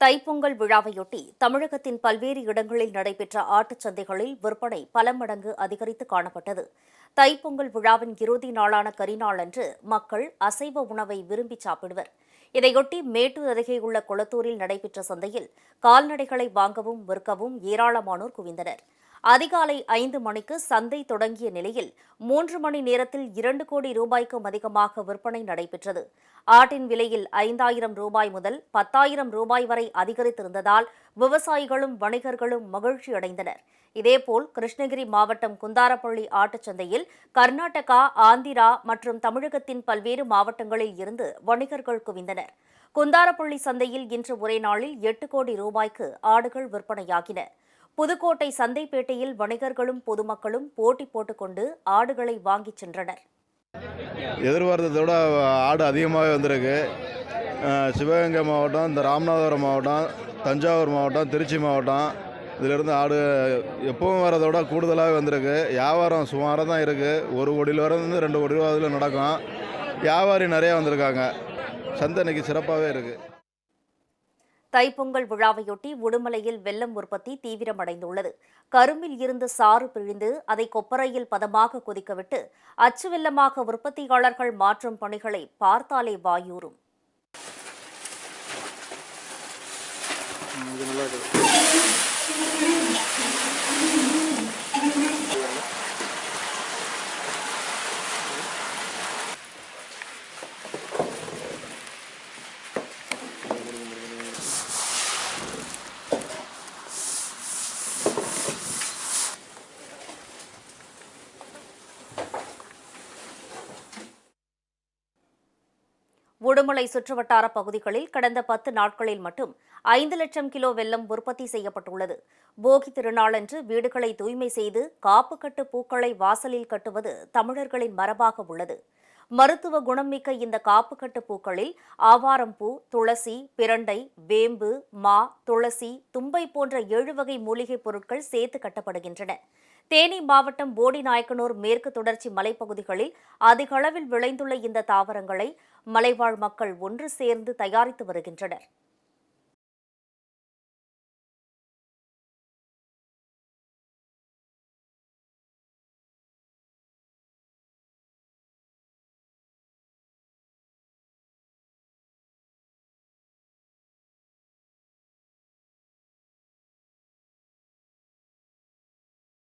தைப்பொங்கல் விழாவையொட்டி தமிழகத்தின் பல்வேறு இடங்களில் நடைபெற்ற ஆட்டுச் சந்தைகளில் விற்பனை பல மடங்கு அதிகரித்து காணப்பட்டது. தைப்பொங்கல் விழாவின் இறுதி நாளான கரிநாளன்று மக்கள் அசைவ உணவை விரும்பி சாப்பிடுவர். இதையொட்டி மேட்டூர் அருகே உள்ள கொளத்தூரில் நடைபெற்ற சந்தையில் கால்நடைகளை வாங்கவும் விற்கவும் ஏராளமானோர் குவிந்தனர். அதிகாலை ஐந்து மணிக்கு சந்தை தொடங்கிய நிலையில் மூன்று மணி நேரத்தில் இரண்டு கோடி ரூபாய்க்கும் அதிகமாக விற்பனை நடைபெற்றது. ஆட்டின் விலையில் ஐந்தாயிரம் ரூபாய் முதல் பத்தாயிரம் ரூபாய் வரை அதிகரித்திருந்ததால் விவசாயிகளும் வணிகர்களும் மகிழ்ச்சி அடைந்தனர் இதேபோல் கிருஷ்ணகிரி மாவட்டம் குந்தாரப்பள்ளி ஆட்டுச் சந்தையில் கர்நாடகா ஆந்திரா மற்றும் தமிழகத்தின் பல்வேறு மாவட்டங்களில் இருந்து வணிகர்கள் குவிந்தனர். குந்தாரப்பள்ளி சந்தையில் இன்று ஒரே நாளில் எட்டு கோடி ரூபாய்க்கு ஆடுகள் விற்பனையாகின. புதுக்கோட்டை சந்தைப்பேட்டையில் வணிகர்களும் பொதுமக்களும் போட்டி போட்டுக்கொண்டு ஆடுகளை வாங்கிச் சென்றனர். எதிர்பார்த்ததை விட ஆடு அதிகமாகவே வந்திருக்கு. சிவகங்கை மாவட்டம் இந்த ராமநாதபுரம் மாவட்டம் தஞ்சாவூர் மாவட்டம் திருச்சி மாவட்டம் இதிலிருந்து ஆடு எப்பவும் வரதை விட கூடுதலாகவே வந்திருக்கு. வியாபாரம் சுமாராக தான் இருக்குது ஒரு கோடியில் வரது ரெண்டு கோடி ரூபா அதில் நடக்கும். வியாபாரி நிறையா வந்திருக்காங்க. சந்தை இன்னைக்கு சிறப்பாகவே இருக்குது தைப்பொங்கல் விழாவையொட்டி உடுமலையில் வெல்லம் உற்பத்தி தீவிரமடைந்துள்ளது. கரும்பில் இருந்து சாறு பிழிந்து அதை கொப்பரையில் பதமாக கொதிக்கவிட்டு அச்சு வெள்ளமாக உற்பத்தியாளர்கள் மாற்றும் பணிகளை பார்த்தாலே வாயூறும். உடுமலை சுற்றுவட்டார பகுதிகளில் கடந்த பத்து நாட்களில் மட்டும் ஐந்து லட்சம் கிலோ வெல்லம் உற்பத்தி செய்யப்பட்டுள்ளது. போகி திருநாளன்று வீடுகளை தூய்மை செய்து காப்பு கட்டு பூக்களை வாசலில் கட்டுவது தமிழர்களின் மரபாக உள்ளது. மருத்துவ குணம்மிக்க இந்த காப்புக்கட்டு பூக்களில் ஆவாரம்பூ துளசி பிரண்டை வேம்பு மா துளசி தும்பை போன்ற ஏழு வகை மூலிகைப் பொருட்கள் சேர்த்து கட்டப்படுகின்றன. தேனி மாவட்டம் போடிநாயக்கனூர் மேற்கு தொடர்ச்சி மலைப்பகுதிகளில் அதிக அளவில் விளைந்துள்ள இந்த தாவரங்களை மலைவாழ் மக்கள் ஒன்று சேர்ந்து தயாரித்து வருகின்றனர்.